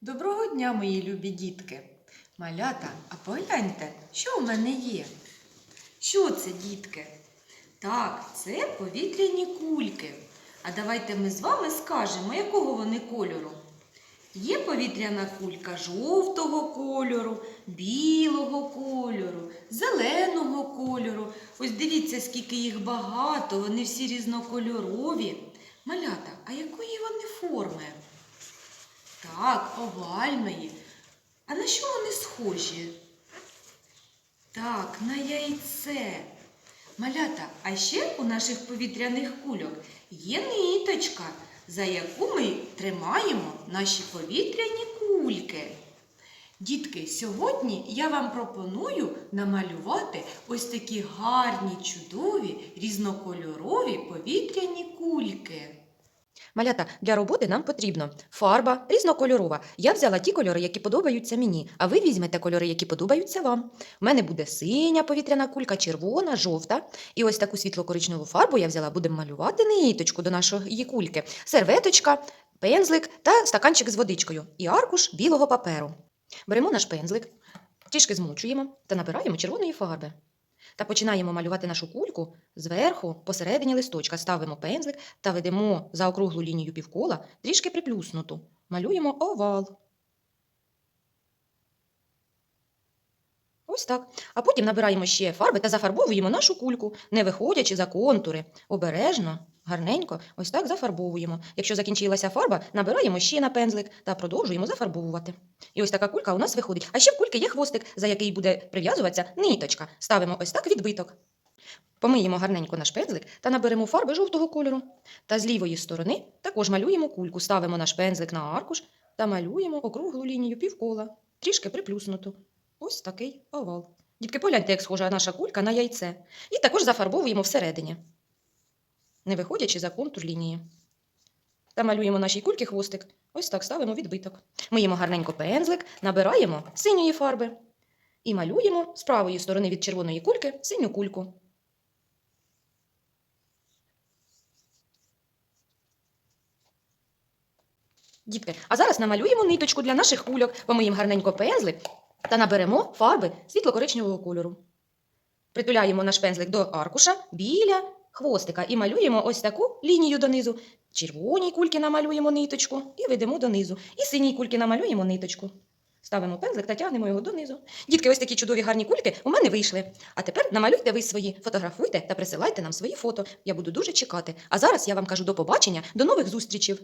Доброго дня, мої любі дітки. Малята, а погляньте, що в мене є? Що це, дітки? Так, це повітряні кульки. А давайте ми з вами скажемо, якого вони кольору. Є повітряна кулька жовтого кольору, білого кольору, зеленого кольору. Ось дивіться, скільки їх багато, вони всі різнокольорові. Малята, а якої вони форми? Так, овальної. А на що вони схожі? Так, на яйце. Малята, а ще у наших повітряних кульок є ниточка, за яку ми тримаємо наші повітряні кульки. Дітки, сьогодні я вам пропоную намалювати ось такі гарні, чудові, різнокольорові повітряні кульки. Малята, для роботи нам потрібно фарба різнокольорова. Я взяла ті кольори, які подобаються мені, а ви візьмете кольори, які подобаються вам. У мене буде синя повітряна кулька, червона, жовта. І ось таку світло-коричневу фарбу я взяла, будемо малювати ниточку до нашої кульки, серветочка, пензлик та стаканчик з водичкою і аркуш білого паперу. Беремо наш пензлик, трішки змочуємо та набираємо червоної фарби. Та починаємо малювати нашу кульку зверху, посередині листочка, ставимо пензлик та ведемо за округлу лінію півкола, трішки приплюснуту. Малюємо овал. Ось так. А потім набираємо ще фарби та зафарбовуємо нашу кульку, не виходячи за контури. Обережно, гарненько, ось так зафарбовуємо. Якщо закінчилася фарба, набираємо ще на пензлик та продовжуємо зафарбовувати. І ось така кулька у нас виходить. А ще в кульки є хвостик, за який буде прив'язуватися ниточка. Ставимо ось так відбиток. Помиємо гарненько наш пензлик та наберемо фарби жовтого кольору. Та з лівої сторони також малюємо кульку, ставимо наш пензлик на аркуш та малюємо округлу лінію півкола, трішки приплюснуту. Ось такий овал. Дітки, погляньте, як схожа наша кулька на яйце. І також зафарбовуємо всередині, не виходячи за контур лінії. Та малюємо нашій кульки хвостик. Ось так ставимо відбиток. Миємо гарненько пензлик, набираємо синьої фарби і малюємо з правої сторони від червоної кульки синю кульку. Дітки, а зараз намалюємо ниточку для наших кульок, помиємо гарненько пензлик та наберемо фарби світло-коричневого кольору. Притуляємо наш пензлик до аркуша біля хвостика і малюємо ось таку лінію донизу. Червоній кульки намалюємо ниточку і ведемо донизу. І синій кульки намалюємо ниточку. Ставимо пензлик та тягнемо його донизу. Дітки, ось такі чудові гарні кульки у мене вийшли. А тепер намалюйте ви свої, фотографуйте та присилайте нам свої фото. Я буду дуже чекати. А зараз я вам кажу до побачення, до нових зустрічей.